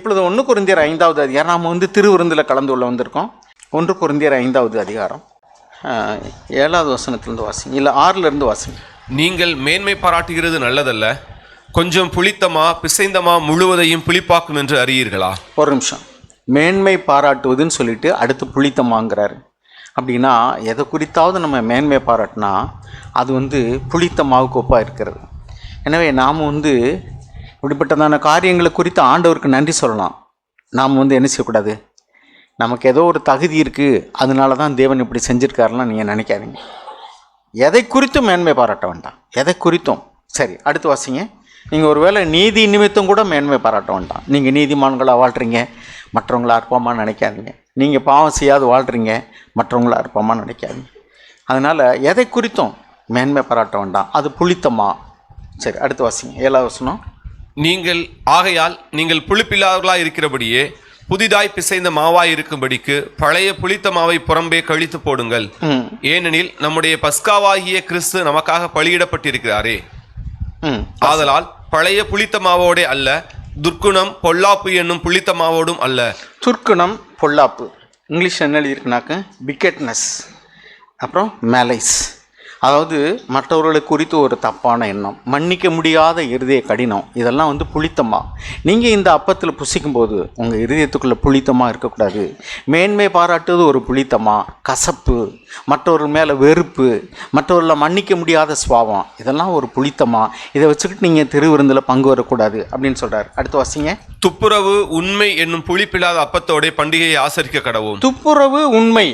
இப்பொழுது ஒன்று குருந்தியர் ஐந்தாவது அதிகாரம். நாம் வந்து திருவிருந்தில் கலந்து கொள்ள வந்திருக்கோம். ஒன்று குருந்தியர் ஐந்தாவது அதிகாரம். ஏழாவது வசனத்திலிருந்து வாசிங்க. இல்லை ஆறிலிருந்து வாசிங்க. நீங்கள் மேன்மை பாராட்டுகிறது நல்லதல்ல. கொஞ்சம் புளித்தமா பிசைந்தமா முழுவதையும் புளிப்பாக்கும் என்று அறியீர்களா? ஒரு நிமிஷம். மேன்மை பாராட்டுவதுன்னு சொல்லிட்டு அடுத்து புளித்தமாங்கிறாரு. அப்படின்னா எதை குறித்தாவது நம்ம மேன்மை பாராட்டினா அது வந்து புளித்த மாவுக்கு ஒப்பாக இருக்கிறது. எனவே நாம் வந்து இப்படிப்பட்டதான காரியங்களை குறித்து ஆண்டவருக்கு நன்றி சொல்லலாம். நாம் வந்து என்ன செய்யக்கூடாது? நமக்கு ஏதோ ஒரு தகுதி இருக்குது அதனால தான் தேவன் இப்படி செஞ்சுருக்காருலாம் நீங்கள் நினைக்காதீங்க. எதை குறித்தும் மேன்மை பாராட்ட வேண்டாம். எதை குறித்தும். சரி அடுத்து வாசிங்க. நீங்கள் ஒருவேளை நீதி நிமித்தம் கூட மேன்மை பாராட்ட வேண்டாம். நீங்கள் நீதிமான்களாக வாழ்கிறீங்க மற்றவங்களா அற்பமாக நினைக்காதீங்க. நீங்கள் பாவம் செய்யாது வாழ்கிறீங்க மற்றவங்களா அற்பமாக நினைக்காதீங்க. அதனால் எதை குறித்தும் மேன்மை பாராட்ட வேண்டாம். அது புளித்தமா? சரி அடுத்து வாசிங்க. ஏழாவது வசனம். நீங்கள் ஆகையால் நீங்கள் புளிப்பில்லாதவர்களாய் இருக்கிறபடியே புதிதாய் பிசைந்த மாவாய் இருக்கும்படிக்கு பழைய புளித்த மாவை புறம்பே கழித்து போடுங்கள். ஏனெனில் நம்முடைய பஸ்காவாகிய கிறிஸ்து நமக்காக பலியிடப்பட்டிருக்கிறாரே. ஆதலால் பழைய புளித்த மாவோடே அல்ல துர்க்குணம் பொல்லாப்பு என்னும் புளித்த மாவோடும் அல்ல. துர்க்குணம் பொல்லாப்பு. இங்கிலீஷ் என்ன எழுதியிருக்குனாக்க? பிக்கெட்னஸ் அப்புறம் மேலைஸ் அதாவது மற்றவர்களை குறித்து ஒரு தப்பான எண்ணம் மன்னிக்க முடியாத இருதய கடினம் இதெல்லாம் வந்து புளித்தமா. நீங்கள் இந்த அப்பத்தில் புசிக்கும்போது உங்கள் இருதயத்துக்குள்ளே புளித்தமாக இருக்கக்கூடாது. மேன்மை பாராட்டுவது ஒரு புளித்தமா கசப்பு மற்றவர்கள் மேலே வெறுப்பு மற்றவர்களை மன்னிக்க முடியாத சுவாபம் இதெல்லாம் ஒரு புளித்தமா. இதை வச்சுக்கிட்டு நீங்கள் திருவிருந்தில் பங்கு வரக்கூடாது அப்படின்னு சொல்கிறார் அடுத்து வாசிங்க. துப்புரவு உண்மை என்னும் புளிப்பில்லாத அப்பத்தோடே பண்டிகையை ஆசரிக்க கடவோம் துப்புரவு உண்மை.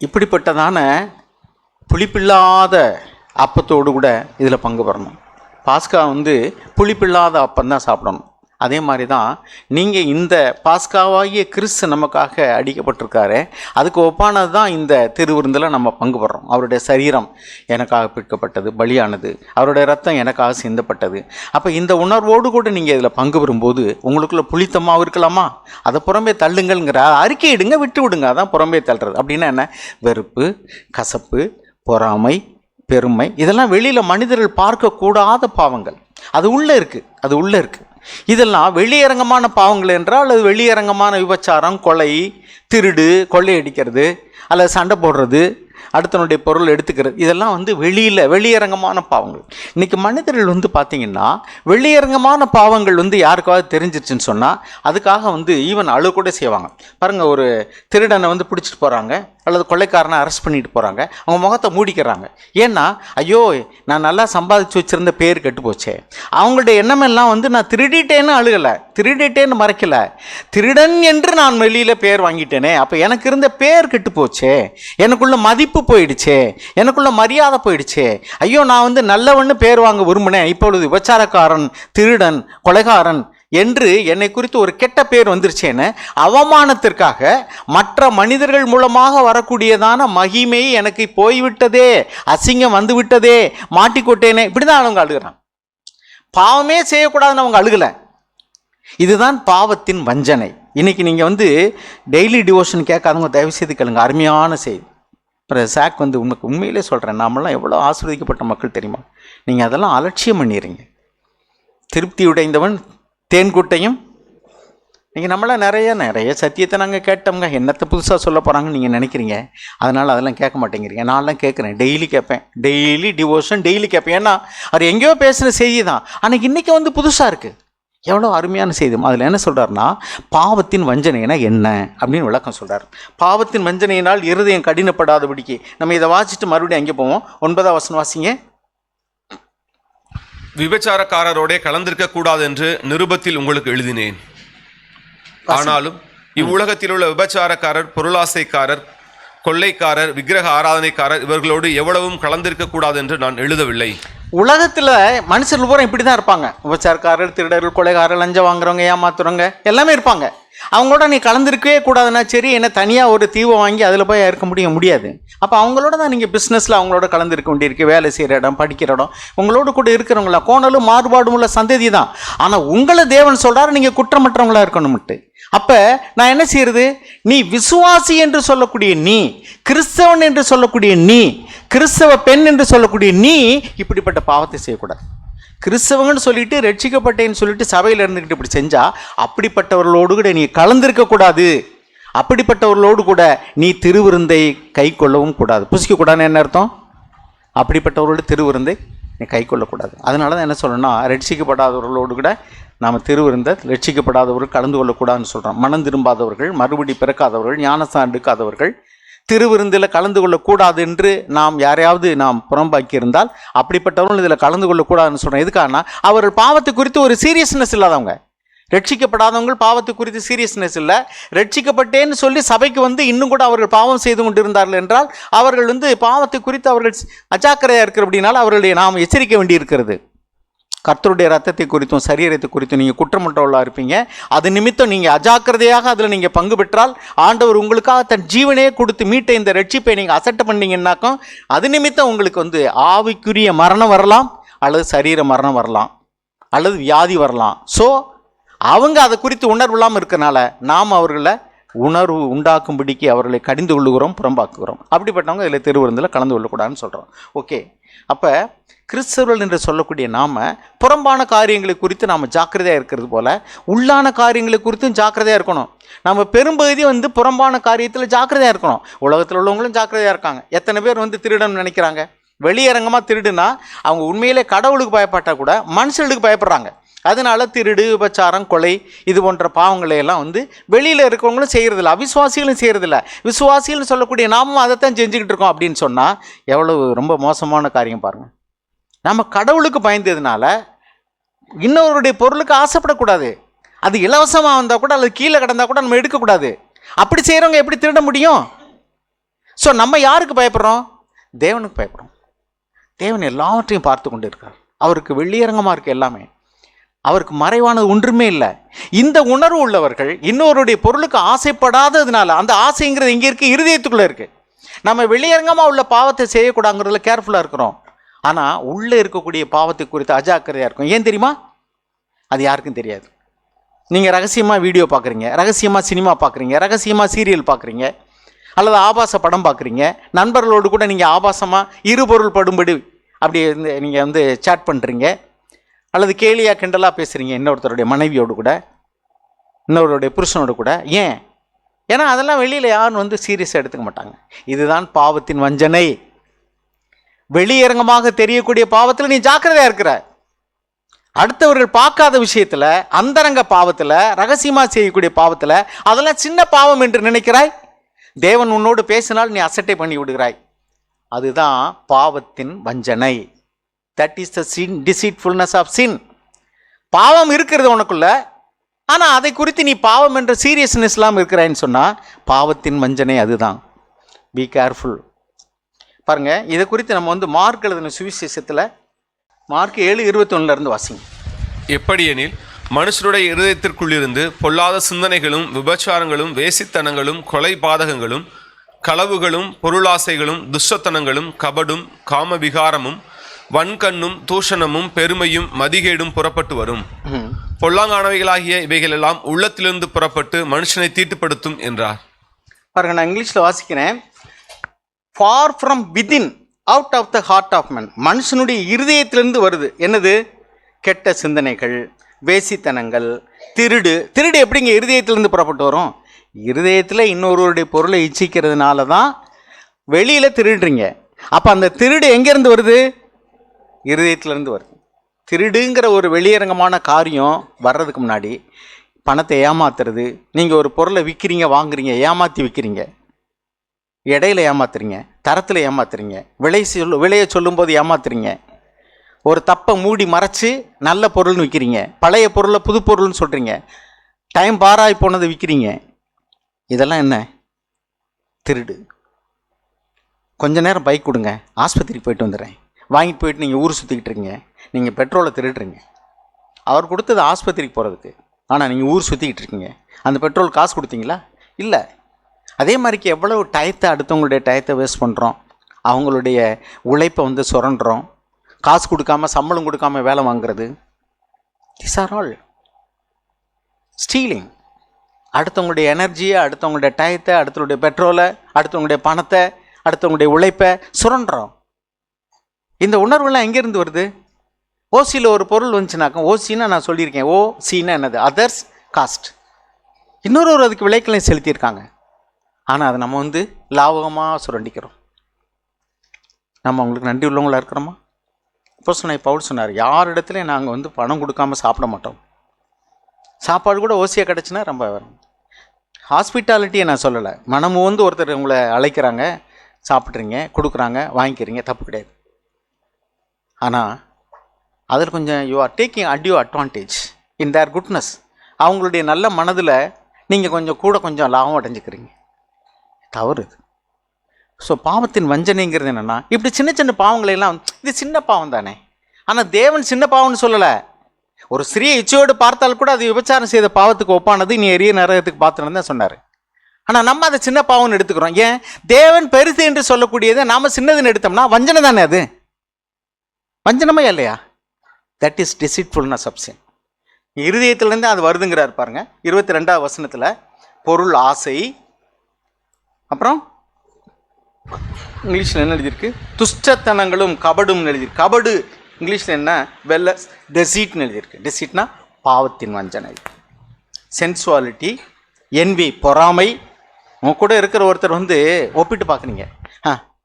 இப்படிப்பட்டதான புளிப்பில்லாத அப்பத்தோடு கூட இதில் பங்கு பெறணும். பாஸ்கா வந்து புளிப்பில்லாத அப்பம் தான் சாப்பிடணும். அதே மாதிரி தான் நீங்கள் இந்த பாஸ்காவாகிய கிறிஸ்து நமக்காக அடிக்கப்பட்டிருக்காரு. அதுக்கு ஒப்பானது தான் இந்த திருவிருந்தில் நம்ம பங்கு பெறோம் அவருடைய சரீரம் எனக்காக பிற்கப்பட்டது பலியானது. அவருடைய ரத்தம் எனக்காக சிந்தப்பட்டது. அப்போ இந்த உணர்வோடு கூட நீங்கள் இதில் பங்கு பெறும்போது உங்களுக்குள்ள புளித்தமாக இருக்கலாமா? அதை புறம்பே தள்ளுங்கள்ங்கிற அறிக்கையிடுங்க விட்டு விடுங்க அதான் புறம்பே தள்ளுறது. அப்படின்னா என்ன? வெறுப்பு கசப்பு பொறாமை பெருமை இதெல்லாம் வெளியில் மனிதர்கள் பார்க்கக்கூடாத பாவங்கள். அது உள்ளே இருக்குது அது உள்ளே இருக்குது இதெல்லாம் வெளியரங்கமான பாவங்கள் என்றால் அது வெளியரங்கமான விபச்சாரம் கொலை திருடு கொள்ளையடிக்கிறது அல்லது சண்டை போடுறது அடுத்தனுடைய பொருள் எடுத்துக்கிறது. இதெல்லாம் வந்து வெளியில் வெளியரங்கமான பாவங்கள். இன்றைக்கி மனிதர்கள் வந்து பார்த்திங்கன்னா வெளியரங்கமான பாவங்கள் வந்து யாருக்காவது தெரிஞ்சிருச்சுன்னு சொன்னால் அதுக்காக வந்து ஈவன் அழு கூட செய்வாங்க. பாருங்கள் ஒரு திருடனை வந்து பிடிச்சிட்டு போகிறாங்க அல்லது கொள்ளைக்காரனை அரெஸ்ட் பண்ணிட்டு போகிறாங்க அவங்க முகத்தை மூடிக்கிறாங்க. ஏன்னா ஐயோ நான் நல்லா சம்பாதிச்சு வச்சுருந்த பேர் கெட்டு போச்சே. அவங்களுடைய எண்ணமெல்லாம் வந்து நான் திருடிட்டேன்னு அழுகலை. திருடிட்டேன்னு மறைக்கலை. திருடன் என்று நான் வெளியில் பேர் வாங்கிட்டேனே. அப்போ எனக்கு இருந்த பேர் கெட்டு போச்சே. எனக்குள்ள மதிப்பு போயிடுச்சே. எனக்குள்ள மரியாதை போயிடுச்சே. ஐயோ நான் வந்து நல்லவன்னு பேர் வாங்க விரும்பினேன். இப்பொழுது விபச்சாரக்காரன் திருடன் கொலைகாரன் என்று என்னை குறித்து ஒரு கெட்ட பேர் வந்துருச்சேன்னு அவமானத்திற்காக மற்ற மனிதர்கள் மூலமாக வரக்கூடியதான மகிமை எனக்கு போய்விட்டதே அசிங்கம் வந்து விட்டதே மாட்டிக்கொட்டேனே இப்படி தான் அவங்க அழுகிறான் பாவமே செய்யக்கூடாதுன்னு அவங்க அழுகலை. இதுதான் பாவத்தின் வஞ்சனை. இன்னைக்கு நீங்கள் வந்து டெய்லி டிவோஷன் கேட்காதவங்க தயவு செய்து கேளுங்க. அருமையான செய்தி. அப்புறம் சாக் வந்து உனக்கு உண்மையிலே சொல்கிறேன் நாமெல்லாம் எவ்வளோ ஆஸ்வதிக்கப்பட்ட மக்கள் தெரியுமா? நீங்கள் அதெல்லாம் அலட்சியம் பண்ணிடுறீங்க. திருப்தி உடைந்தவன் தேன்கூட்டையும். நீங்கள் நம்மளாம் நிறைய நிறைய சத்தியத்தை நாங்கள் கேட்டோம்ங்க. என்னத்தை புதுசாக சொல்ல போகிறாங்கன்னு நீங்கள் நினைக்கிறீங்க? அதனால் அதெல்லாம் கேட்க மாட்டேங்கிறீங்க. நான்லாம் கேட்குறேன். டெய்லி கேட்பேன். டெய்லி டிவோஷன் டெய்லி கேட்பேன். ஏன்னா அவர் எங்கேயோ பேசுகிற செய்தி தான். ஆனால் இன்றைக்கி வந்து புதுசாக இருக்குது எவ்வளோ அருமையான செய்தி. அதில் என்ன சொல்கிறாருன்னா பாவத்தின் வஞ்சனைனா என்ன? அப்படின்னு விளக்கம் சொல்கிறார் பாவத்தின் வஞ்சனையினால் இருதயம் கடினப்படாதபடிக்கு. நம்ம இதை வாசிச்சுட்டு மறுபடியும் அங்கே போவோம்? ஒன்பதாம் வசனம் வாசிங்க. விபச்சாரக்காரரோடே கலந்திருக்க கூடாது என்று நிருபத்தில் உங்களுக்கு எழுதினேன். ஆனாலும் இவ்வுலகத்தில் உள்ள விபச்சாரக்காரர் பொருளாசைக்காரர் கொள்ளைக்காரர் விக்கிரக ஆராதனைக்காரர் இவர்களோடு எவ்வளவும் கலந்திருக்க கூடாது என்று நான் எழுதவில்லை. உலகத்தில் மனுஷர்கள் பூரா இப்படி தான் இருப்பாங்க. உபச்சார்காரர் திருடர்கள் கொலைகாரர் லஞ்சம் வாங்குறவங்க ஏமாத்துறவங்க எல்லாமே இருப்பாங்க. அவங்களோட நீ கலந்துருக்கவே கூடாதுன்னா சரி என்ன தனியாக ஒரு தீவை வாங்கி அதில் போய் இருக்க முடிய முடியாது. அப்போ அவங்களோட தான் நீங்கள் பிஸ்னஸில் அவங்களோட கலந்துருக்க வேண்டியிருக்கு. வேலை செய்கிற இடம் படிக்கிற இடம். உங்களோட கூட இருக்கிறவங்களா? கோணலும் மாறுபாடும் உள்ள சந்ததி தான் ஆனால் உங்களை தேவன் சொல்கிறாரு நீங்கள் குற்றமற்றவங்களாக இருக்கணும்ட்டு. அப்போ நான் என்ன செய்யறது? நீ விசுவாசி என்று சொல்லக்கூடிய நீ கிறிஸ்தவன் என்று சொல்லக்கூடிய நீ கிறிஸ்தவ பெண் என்று சொல்லக்கூடிய நீ இப்படிப்பட்ட பாவத்தை செய்யக்கூடாது. கிறிஸ்தவங்கன்னு சொல்லிட்டு ரட்சிக்கப்பட்டேன்னு சொல்லிட்டு சபையில் இருந்துக்கிட்டு இப்படி செஞ்சா அப்படிப்பட்டவர்களோடு கூட நீ கலந்திருக்கக்கூடாது அப்படிப்பட்டவர்களோடு கூட நீ திருவிருந்தை கை கொள்ளவும் கூடாது. புசிக்கக்கூடாதுன்னு என்ன அர்த்தம்? அப்படிப்பட்டவர்களோடு திருவிருந்தை நீ கை கொள்ளக்கூடாது. அதனால தான் என்ன சொல்லணும்னா ரட்சிக்கப்படாதவர்களோடு கூட நாம் திருவிருந்த ரட்சிக்கப்படாதவர்கள் கலந்து கொள்ளக்கூடாதுன்னு சொல்கிறோம் மனம் திரும்பாதவர்கள் மறுபடி பிறக்காதவர்கள் ஞானஸ்தானம் எடுக்காதவர்கள் திருவிருந்தில் கலந்து கொள்ளக்கூடாது என்று நாம் யாரையாவது நாம் புறம்பாக்கியிருந்தால் அப்படிப்பட்டவர்கள் இதில் கலந்து கொள்ளக்கூடாதுன்னு சொல்கிறோம் எதுக்காகனா அவர்கள் பாவத்தை குறித்து ஒரு சீரியஸ்னஸ் இல்லாதவங்க. ரட்சிக்கப்படாதவங்க பாவத்தை குறித்து சீரியஸ்னஸ் இல்லை. ரட்சிக்கப்பட்டேன்னு சொல்லி சபைக்கு வந்து இன்னும் கூட அவர்கள் பாவம் செய்து கொண்டிருந்தார்கள் என்றால் அவர்கள் வந்து பாவத்தை குறித்து அவர்கள் அஜாக்கிரதையாக இருக்கிற அப்படின்னால அவர்களுடைய நாம் எச்சரிக்க வேண்டியிருக்கிறது. கர்த்தருடைய ரத்தத்தை குறித்தும் சரீரத்தை குறித்தும் நீங்கள் குற்றமற்றவர்களாக இருப்பீங்க. அது நிமித்தம் நீங்கள் அஜாக்கிரதையாக அதில் நீங்கள் பங்கு பெற்றால் ஆண்டவர் உங்களுக்காக தன் ஜீவனையே கொடுத்து மீட்ட இந்த ரட்சிப்பை நீங்கள் அசட்டை பண்ணீங்கன்னாக்கும் அது நிமித்தம் உங்களுக்கு வந்து ஆவிக்குரிய மரணம் வரலாம் அல்லது சரீர மரணம் வரலாம் அல்லது வியாதி வரலாம். ஸோ அவங்க அதை குறித்து உணர்வு இல்லாமல் இருக்கனால நாம் அவர்களை உணர்வு உண்டாக்கும்படிக்கு அவர்களை கடிந்து கொள்ளுகிறோம் புறம்பாக்குகிறோம். அப்படிப்பட்டவங்க இதில் திருவிருந்தில் கலந்து கொள்ளக்கூடாதுன்னு சொல்கிறோம் ஓகே அப்போ கிறிஸ்தவர்கள் என்று சொல்லக்கூடிய நாம் புறம்பான காரியங்களை குறித்து நாம் ஜாக்கிரதையாக இருக்கிறது போல் உள்ளான காரியங்களை குறித்தும் ஜாக்கிரதையாக இருக்கணும். நம்ம பெரும்பகுதி வந்து புறம்பான காரியத்தில் ஜாக்கிரதையாக இருக்கணும். உலகத்தில் உள்ளவங்களும் ஜாக்கிரதையாக இருக்காங்க. எத்தனை பேர் வந்து திருடன்னு நினைக்கிறாங்க? வெளியரங்கமாக திருடுனா அவங்க உண்மையிலே கடவுளுக்கு பயப்பட்டால் கூட மனுஷர்களுக்கு பயப்படுறாங்க. அதனால திருடு விபச்சாரம் கொலை இது போன்ற பாவங்களை எல்லாம் வந்து வெளியில் இருக்கிறவங்களும் செய்கிறதில்ல அவிசுவாசிகளும் செய்கிறதில்ல விசுவாசிகள்னு சொல்லக்கூடிய நாமும் அதைத்தான் செஞ்சுக்கிட்டு இருக்கோம் அப்படின்னு சொன்னால் எவ்வளவு ரொம்ப மோசமான காரியம் பாருங்கள் நம்ம கடவுளுக்கு பயந்ததுனால இன்னொருடைய பொருளுக்கு ஆசைப்படக்கூடாது. அது இலவசமாக வந்தால் கூட அல்லது கீழே கிடந்தால் கூட நம்ம எடுக்கக்கூடாது. அப்படி செய்கிறவங்க எப்படி திருட முடியும்? ஸோ நம்ம யாருக்கு பயப்படுறோம்? தேவனுக்கு பயப்படுறோம். தேவன் எல்லாவற்றையும் பார்த்து கொண்டு இருக்கார் அவருக்கு வெள்ளியரங்கமாக இருக்குது எல்லாமே. அவருக்கு மறைவானது ஒன்றுமே இல்லை. இந்த உணர்வு உள்ளவர்கள் இன்னொருடைய பொருளுக்கு ஆசைப்படாததுனால அந்த ஆசைங்கிறது இங்கே இருக்குது இருதயத்துக்குள்ளே இருக்குது நம்ம வெளியரங்கமாக உள்ள பாவத்தை செய்யக்கூடாங்கிறதுல கேர்ஃபுல்லாக இருக்கிறோம். ஆனால் உள்ளே இருக்கக்கூடிய பாவத்தை குறித்து அஜாக்கிரதையாக இருக்கும். ஏன் தெரியுமா? அது யாருக்கும் தெரியாது. நீங்கள் ரகசியமாக வீடியோ பார்க்குறீங்க ரகசியமாக சினிமா பார்க்குறீங்க ரகசியமாக சீரியல் பார்க்குறீங்க அல்லது ஆபாச படம் பார்க்குறீங்க நண்பர்களோடு கூட நீங்கள் ஆபாசமாக இருபொருள் படும்படி அப்படி நீங்கள் வந்து சேட் பண்ணுறீங்க அல்லது கேலியா கிண்டலாக பேசுகிறீங்க இன்னொருத்தருடைய மனைவியோடு கூட இன்னொருடைய புருஷனோடு கூட. ஏன்? ஏன்னா அதெல்லாம் வெளியில் யாரும் வந்து சீரியஸாக எடுத்துக்க மாட்டாங்க. இதுதான் பாவத்தின் வஞ்சனை. வெளியரங்கமாக தெரியக்கூடிய பாவத்தில் நீ ஜாக்கிரதையாக இருக்கிற. அடுத்தவர்கள் பார்க்காத விஷயத்தில் அந்தரங்க பாவத்தில் ரகசியமாக செய்யக்கூடிய பாவத்தில் அதெல்லாம் சின்ன பாவம் என்று நினைக்கிறாய்? தேவன் உன்னோடு பேசினால் நீ அசட்டை பண்ணி விடுகிறாய். அதுதான் பாவத்தின் வஞ்சனை. That is the sin deceitfulness of sin பாவம் இருக்கிறது உனக்குள்ள. ஆனால் அதை குறித்து நீ பாவம் என்ற சீரியஸ்னஸ் இல்லாமல் இருக்கிறான்னு சொன்னால் பாவத்தின் வஞ்சனை அதுதான். பி கேர்ஃபுல் பாருங்க இதை குறித்து நம்ம வந்து மார்க் எழுதின சுவிசேஷத்தில் மார்க் ஏழு இருபத்தொன்னுலேருந்து வாசிங்க. எப்படியெனில் மனுஷருடைய இருதயத்திற்குள்ளிருந்து பொல்லாத சிந்தனைகளும் விபச்சாரங்களும் வேசித்தனங்களும் கொலை பாதகங்களும் களவுகளும் பொருளாசைகளும் துஷ்டத்தனங்களும் கபடும் காமவிகாரமும் வன்கண்ணும் தூஷணமும் பெருமையும் மதிகேடும் புறப்பட்டு வரும். பொல்லாங்கானவைகளாகிய இவைகளெல்லாம் உள்ளத்திலிருந்து புறப்பட்டு மனுஷனை தீட்டுப்படுத்தும் என்றார். பாருங்க நான் இங்கிலீஷில் வாசிக்கிறேன். For from within out of the heart of man மனுஷனுடைய இருதயத்திலிருந்து வருது. என்னது? கெட்ட சிந்தனைகள் வேசித்தனங்கள் திருடு. திருடு எப்படிங்க இருதயத்திலேருந்து புறப்பட்டு வரும்? இருதயத்தில் இன்னொருவருடைய பொருளை இச்சிக்கிறதுனால தான் வெளியில் திருடுறீங்க. அப்போ அந்த திருடு எங்கேருந்து வருது? இருதயத்துலேருந்து வருது திருடுங்கிற ஒரு வெளியரங்கமான காரியம் வர்றதுக்கு முன்னாடி பணத்தை ஏமாத்துறது நீங்கள் ஒரு பொருளை விற்கிறீங்க வாங்குறீங்க ஏமாற்றி விற்கிறீங்க இடையில ஏமாத்துறீங்க தரத்தில் ஏமாத்துறீங்க விலை சொல்லு விலையை சொல்லும்போது ஏமாத்துறீங்க ஒரு தப்பை மூடி மறைச்சி நல்ல பொருள்னு விற்கிறீங்க பழைய பொருளை புது பொருள்னு சொல்கிறீங்க டைம் பாராய் போனதை விற்கிறீங்க இதெல்லாம் என்ன? திருடு. கொஞ்ச நேரம் பைக் கொடுங்க ஆஸ்பத்திரிக்கு போயிட்டு வந்துடுறேன். வாங்கிட்டு போயிட்டு நீங்கள் ஊர் சுற்றிக்கிட்டு இருக்கீங்க. நீங்கள் பெட்ரோலை திருடுறீங்க அவர் கொடுத்தது ஆஸ்பத்திரிக்கு போகிறதுக்கு ஆனால் நீங்கள் ஊர் சுற்றிக்கிட்டு இருக்கீங்க. அந்த பெட்ரோல் காசு கொடுத்தீங்களா? இல்லை. அதே மாதிரிக்கு எவ்வளவு டயத்தை அடுத்தவங்களுடைய டயத்தை வேஸ்ட் பண்ணுறோம் அவங்களுடைய உழைப்பை வந்து சுரண்டுறோம். காசு கொடுக்காம சம்பளம் கொடுக்காம வேலை வாங்குறது. திஸ் ஆர் ஆல் ஸ்டீலிங் அடுத்தவங்களுடைய எனர்ஜியை அடுத்தவங்களுடைய டயத்தை அடுத்தவங்களுடைய பெட்ரோலை அடுத்தவங்களுடைய பணத்தை அடுத்தவங்களுடைய உழைப்பை சுரண்டுறோம். இந்த உணர்வுலாம் எங்கேருந்து வருது? ஓசியில் ஒரு பொருள் வந்துச்சுனாக்கா ஓசின்னா நான் சொல்லியிருக்கேன். ஓ சின்னா என்னது? அதர்ஸ் காஸ்ட் இன்னொரு ஒரு அதுக்கு விலைக்களையும் செலுத்தியிருக்காங்க. ஆனால் அதை நம்ம வந்து லாபகமாக சுரண்டிக்கிறோம். நம்ம அவங்களுக்கு நன்றி உள்ளவங்களா இருக்கிறோமா? இப்போ சொன்ன பவுல் சொன்னார் யார் இடத்துலையும் நாங்கள் வந்து பணம் கொடுக்காம சாப்பிட மாட்டோம். சாப்பாடு கூட ஓசியாக கிடச்சுன்னா ரொம்ப வரும். ஹாஸ்பிட்டாலிட்டியை நான் சொல்லலை. மனமும் வந்து ஒருத்தர் உங்களை அழைக்கிறாங்க சாப்பிட்றீங்க கொடுக்குறாங்க வாங்கிக்கிறீங்க தப்பு கிடையாது. ஆனால் அதில் கொஞ்சம் யூ ஆர் டேக்கிங் அட்யூ அட்வான்டேஜ் இன் தேர் குட்னஸ் அவங்களுடைய நல்ல மனதில் நீங்கள் கொஞ்சம் கூட கொஞ்சம் லாபம் அடைஞ்சுக்கிறீங்க. தவறு இது. ஸோ பாவத்தின் வஞ்சனைங்கிறது என்னென்னா இப்படி சின்ன சின்ன பாவங்களை எல்லாம் இது சின்ன பாவம் தானே? ஆனால் தேவன் சின்ன பாவம்னு சொல்லலை. ஒரு சிறிய இச்சையோடு பார்த்தால் கூட அது விபச்சாரம் செய்த பாவத்துக்கு ஒப்பானது நீ எரிய நரகத்துக்கு பார்த்துன்னு தான் சொன்னார். ஆனால் நம்ம அதை சின்ன பாவம்னு எடுத்துக்கிறோம். ஏன்? தேவன் பெருசு என்று சொல்லக்கூடியதை நாம் சின்னதுன்னு எடுத்தோம்னா வஞ்சனை தானே அது? வஞ்சனமே இல்லையா? That is deceitfulness of sin. இருதயத்திலேருந்து அது வருதுங்கிறார் பாருங்க. இருபத்தி ரெண்டாவது வசனத்தில் பொருள் ஆசை. அப்புறம் இங்கிலீஷில் என்ன எழுதியிருக்கு? துஷ்டத்தனங்களும் கபடும் எழுதியிருக்கு. கபடு இங்கிலீஷில் என்ன? வெல்ல டெசீட்னு எழுதியிருக்கு. டெசீட்னா பாவத்தின் வஞ்சனை. சென்சுவாலிட்டி என்வி பொறாமை. உன் கூட இருக்கிற ஒருத்தர் வந்து ஒப்பிட்டு பார்க்குறீங்க. ஆ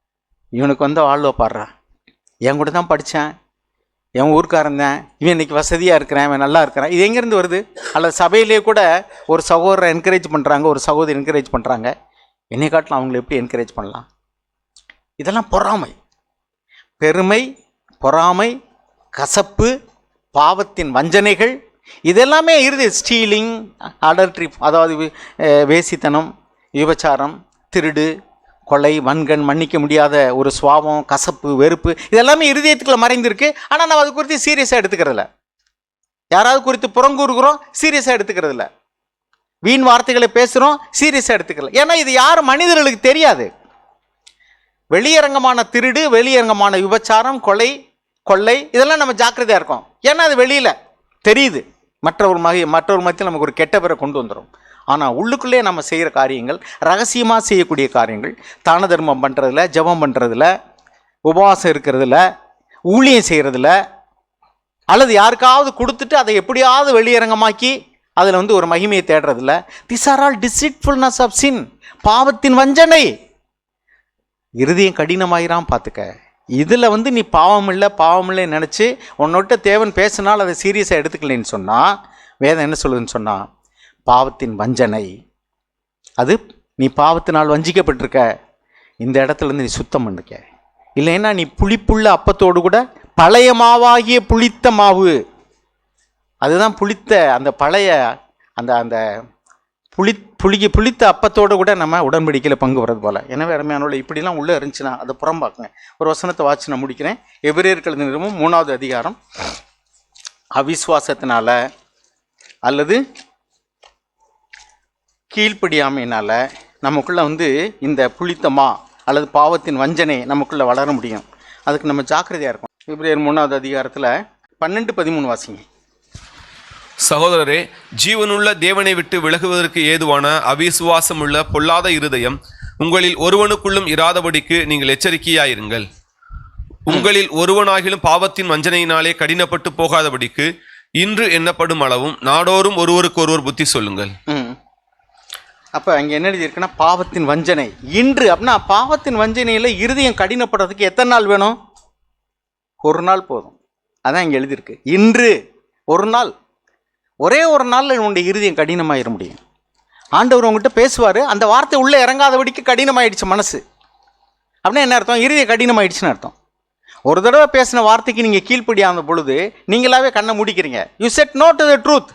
இவனுக்கு வந்து வாழ்வ பாடுறா என் கூட தான் படித்தேன் என் ஊருக்காரன் தான். இவன் இன்னைக்கு வசதியாக இருக்கிறான் இவன் நல்லா இருக்கிறான். இது எங்கேருந்து வருது? அல்லது சபையிலே கூட ஒரு சகோதரரை என்கரேஜ் பண்ணுறாங்க ஒரு சகோதரி என்கரேஜ் பண்ணுறாங்க என்னை காட்டிலும் அவங்கள எப்படி என்கரேஜ் பண்ணலாம்? இதெல்லாம் பொறாமை. பெருமை பொறாமை கசப்பு பாவத்தின் வஞ்சனைகள் இதெல்லாமே இருது ஸ்டீலிங் அடல்ட்ரி அதாவது வேசித்தனம் விபச்சாரம் திருடு கொலை வன்கண் மன்னிக்க முடியாத ஒரு சுவாபம் கசப்பு வெறுப்பு இதெல்லாமே இருதயத்துக்குள்ள மறைந்திருக்கு. ஆனால் நம்ம அது குறித்து சீரியஸாக எடுத்துக்கிறதில்ல. யாராவது குறித்து புறங்கூறுகிறோம் சீரியஸாக எடுத்துக்கிறதில்ல. வீண் வார்த்தைகளை பேசுகிறோம் சீரியஸாக எடுத்துக்கல ஏன்னா இது யாரும் மனிதர்களுக்கு தெரியாது. வெளியரங்கமான திருடு வெளியரங்கமான விபச்சாரம் கொலை கொள்ளை இதெல்லாம் நம்ம ஜாக்கிரதையாக இருக்கோம். ஏன்னா அது வெளியில் தெரியுது. மற்றவர் மகி மற்றொரு மத்தியில் நமக்கு ஒரு கெட்ட பேரை கொண்டு வந்துடும் ஆனால் உள்ளுக்குள்ளே நம்ம செய்கிற காரியங்கள் ரகசியமாக செய்யக்கூடிய காரியங்கள் தான தர்மம் பண்ணுறதுல ஜெபம் பண்ணுறதுல உபவாசம் இருக்கிறதுல ஊழியம் செய்கிறதுல அல்லது யாருக்காவது கொடுத்துட்டு அதை எப்படியாவது வெளியரங்கமாக்கி அதில் வந்து ஒரு மகிமையை தேடுறதில்ல this are all deceitfulness of sin பாவத்தின் வஞ்சனை. இருதயம் கடினமாயிராம் பார்த்துக்க இதில் வந்து நீ பாவம் இல்லை பாவம் இல்லைன்னு நினச்சி உன்னோட்ட தேவன் பேசினால் அதை சீரியஸாக எடுத்துக்கலைன்னு சொன்னால் வேதம் என்ன சொல்லுதுன்னு சொன்னால் பாவத்தின் வஞ்சனை. அது நீ பாவத்தினால் வஞ்சிக்கப்பட்டிருக்க. இந்த இடத்துல இருந்து நீ சுத்தம் பண்ணிக்க. இல்லைன்னா நீ புளிப்புள்ள அப்பத்தோடு கூட பழைய மாவாகிய புளித்த மாவு. அதுதான் புளித்த அந்த பழைய அந்த அந்த புளி புளிக்கு புளித்த அப்பத்தோடு கூட நம்ம உடன்படிக்கையில் பங்கு வர்றது போல். எனவே அருமையானோட இப்படிலாம் உள்ளே இருந்துச்சுன்னா அதை புறம் பார்க்குங்க. ஒரு வசனத்தை வாட்சி நான் முடிக்கிறேன். எபிரேயர்கள் நிறுவனம் மூணாவது அதிகாரம் அவிஸ்வாசத்தினால அல்லது கீழ்ப்படியாமையினால நமக்குள்ள வந்து இந்த புளித்தமா அல்லது பாவத்தின் வஞ்சனை நமக்குள்ள வளர முடியும். அதுக்கு நம்ம ஜாக்கிரதையாக இருக்கும் பிப்ரவரி மூணாவது அதிகாரத்தில் பன்னெண்டு பதிமூணு வாசிங்க. சகோதரரே ஜீவனுள்ள தேவனை விட்டு விலகுவதற்கு ஏதுவான அவிசுவாசமுள்ள பொல்லாத இருதயம் உங்களில் ஒருவனுக்குள்ளும் இராதபடிக்கு நீங்கள் எச்சரிக்கையாயிருங்கள். உங்களில் ஒருவனாகிலும் பாவத்தின் வஞ்சனையினாலே கடினப்பட்டு போகாதபடிக்கு இன்று எண்ணப்படும் அளவும் நாடோறும் ஒருவருக்கொருவர் புத்தி சொல்லுங்கள். அப்போ அங்கே என்ன எழுதியிருக்குன்னா பாவத்தின் வஞ்சனை. இன்று அப்படின்னா பாவத்தின் வஞ்சனையில் இருதயம் கடினப்படுறதுக்கு எத்தனை நாள் வேணும்? ஒரு நாள் போதும். அதான் இங்கே எழுதியிருக்கு. இன்று ஒரு நாள். ஒரே ஒரு நாளில் உன்னுடைய இருதயம் கடினமாகிட முடியும். ஆண்டவர் உங்ககிட்ட பேசுவார் அந்த வார்த்தை உள்ளே இறங்காதபடிக்கு கடினமாயிடுச்சு மனசு. அப்படின்னா என்ன அர்த்தம்? இருதயம் கடினமாயிடுச்சுன்னு அர்த்தம். ஒரு தடவை பேசின வார்த்தைக்கு நீங்கள் கீழ்ப்படியாத பொழுது நீங்களாவே கண்ணை முடிக்கிறீங்க. You set not to the truth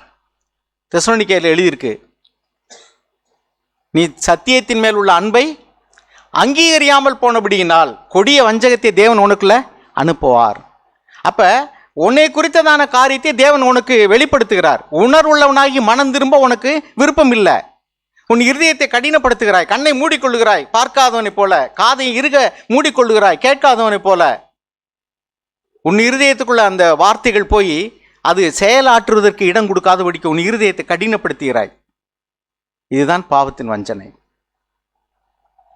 தெசோனிக்கையில் எழுதியிருக்கு நீ சத்தியத்தின் மேல் உள்ள அன்பை அங்கீகரியாமல் போனபடியினால் கொடிய வஞ்சகத்தை தேவன் உனக்குள்ள அனுப்புவார். அப்போ உன்னை குறித்ததான காரியத்தை தேவன் உனக்கு வெளிப்படுத்துகிறார். உணர்வுள்ளவனாகி மனம் திரும்ப உனக்கு விருப்பம் இல்லை. உன் இருதயத்தை கடினப்படுத்துகிறாய். கண்ணை மூடிக்கொள்ளுகிறாய். பார்க்காதவனைப் போல. காதை இருக மூடிக்கொள்ளுகிறாய். கேட்காதவனைப் போல. உன் இருதயத்துக்குள்ள அந்த வார்த்தைகள் போய் அது செயலாற்றுவதற்கு இடம் கொடுக்காதபடிக்கு உன் இருதயத்தை கடினப்படுத்துகிறாய். இதுதான் பாவத்தின் வஞ்சனை.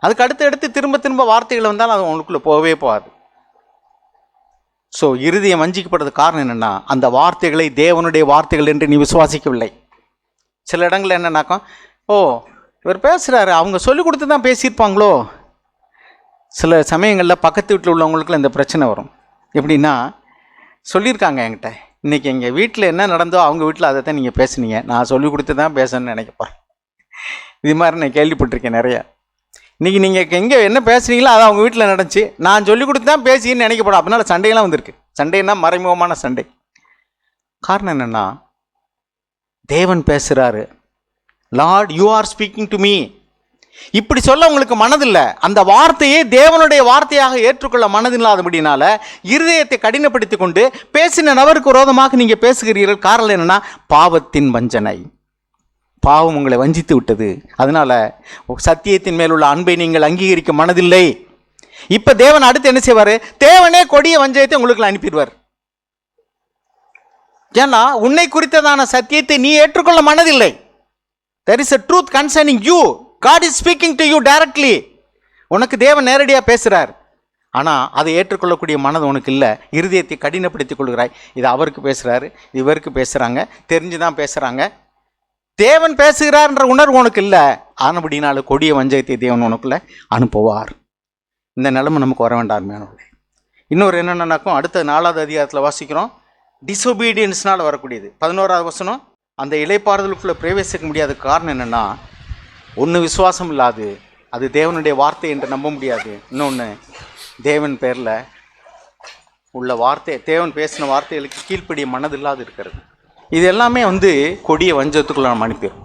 அதுக்கு அடுத்து எடுத்து திரும்ப திரும்ப வார்த்தைகள் வந்தாலும் அது உங்களுக்குள்ளே போகவே போகாது. ஸோ இருதயம் வஞ்சிக்கப்படுறது காரணம் என்னென்னா அந்த வார்த்தைகளை தேவனுடைய வார்த்தைகள் என்று நீ விசுவாசிக்கவில்லை. சில இடங்களில் என்னன்னாக்கா ஓ இவர் பேசுகிறாரு அவங்க சொல்லி கொடுத்து தான் பேசியிருப்பாங்களோ? சில சமயங்களில் பக்கத்து வீட்டில் உள்ளவங்களுக்குலாம் இந்த பிரச்சனை வரும். எப்படின்னா சொல்லியிருக்காங்க என்கிட்ட இன்றைக்கி எங்கள் வீட்டில் என்ன நடந்தோ அவங்க வீட்டில் அதை தான் நீங்கள் பேசுனீங்க. நான் சொல்லி கொடுத்து தான் பேசணும்னு நினைக்க போகிறேன் இது மாதிரி நான் கேள்விப்பட்டிருக்கேன் நிறையா. இன்றைக்கி நீங்கள் எங்கே என்ன பேசுகிறீங்களோ அது அவங்க வீட்டில் நடந்துச்சு. நான் சொல்லி கொடுத்து தான் பேசின்னு நினைக்கப்படும். அப்படினால சண்டையெல்லாம் வந்திருக்கு. சண்டைன்னா மறைமுகமான சண்டை. காரணம் என்னென்னா தேவன் பேசுகிறாரு Lord you are speaking to me இப்படி சொல்ல உங்களுக்கு மனதில்லை. அந்த வார்த்தையை தேவனுடைய வார்த்தையாக ஏற்றுக்கொள்ள மனதில்லாதபடினால இருதயத்தை கடினப்படுத்தி கொண்டு பேசின நபருக்கு விரோதமாக நீங்கள் பேசுகிறீர்கள். காரணம் என்னென்னா பாவத்தின் வஞ்சனை. பாவம் உங்களை வஞ்சித்து விட்டது. அதனால சத்தியத்தின் மேலுள்ள அன்பை நீங்கள் அங்கீகரிக்க மனதில்லை. இப்போ தேவன் அடுத்து என்ன செய்வார்? தேவனே கொடிய வஞ்சகத்தை உங்களுக்கு அனுப்பிடுவார். ஏன்னா உன்னை குறித்ததான சத்தியத்தை நீ ஏற்றுக்கொள்ள மனதில்லை. There is a truth concerning you God is speaking to you directly உனக்கு தேவன் நேரடியாக பேசுகிறார் ஆனால் அதை ஏற்றுக்கொள்ளக்கூடிய மனது உனக்கு இல்லை. இருதயத்தை கடினப்படுத்திக் கொள்கிறாய். இது அவருக்கு பேசுகிறாரு இவருக்கு பேசுகிறாங்க தெரிஞ்சு தான் பேசுகிறாங்க தேவன் பேசுகிறார்ன்ற உணர்வு உனக்கு இல்லை. ஆனபடினால கொடிய வஞ்சகத்தை தேவன் உனக்குள்ள அனுப்புவார். இந்த நிலைமை நமக்கு வர வேண்டாமே இன்னொரு என்னென்னனாக்கும் அடுத்த நாலாவது அதிகாரத்தில் வாசிக்கிறோம். டிசொபீடியன்ஸ்னால் வரக்கூடியது. பதினோராவது வசனம் அந்த இலைப்பாறுதலுக்குள்ளே பிரவேசிக்க முடியாத காரணம் என்னென்னா ஒன்று விசுவாசம் இல்லாது அது தேவனுடைய வார்த்தை என்று நம்ப முடியாது. இன்னொன்று தேவன் பேரில் உள்ள வார்த்தை தேவன் பேசின வார்த்தைகளுக்கு கீழ்ப்படிய மனதில்லாது இருக்கிறது. இது எல்லாமே வந்து கொடிய வஞ்சத்துக்குள்ள நம்ம அனுப்பிடும்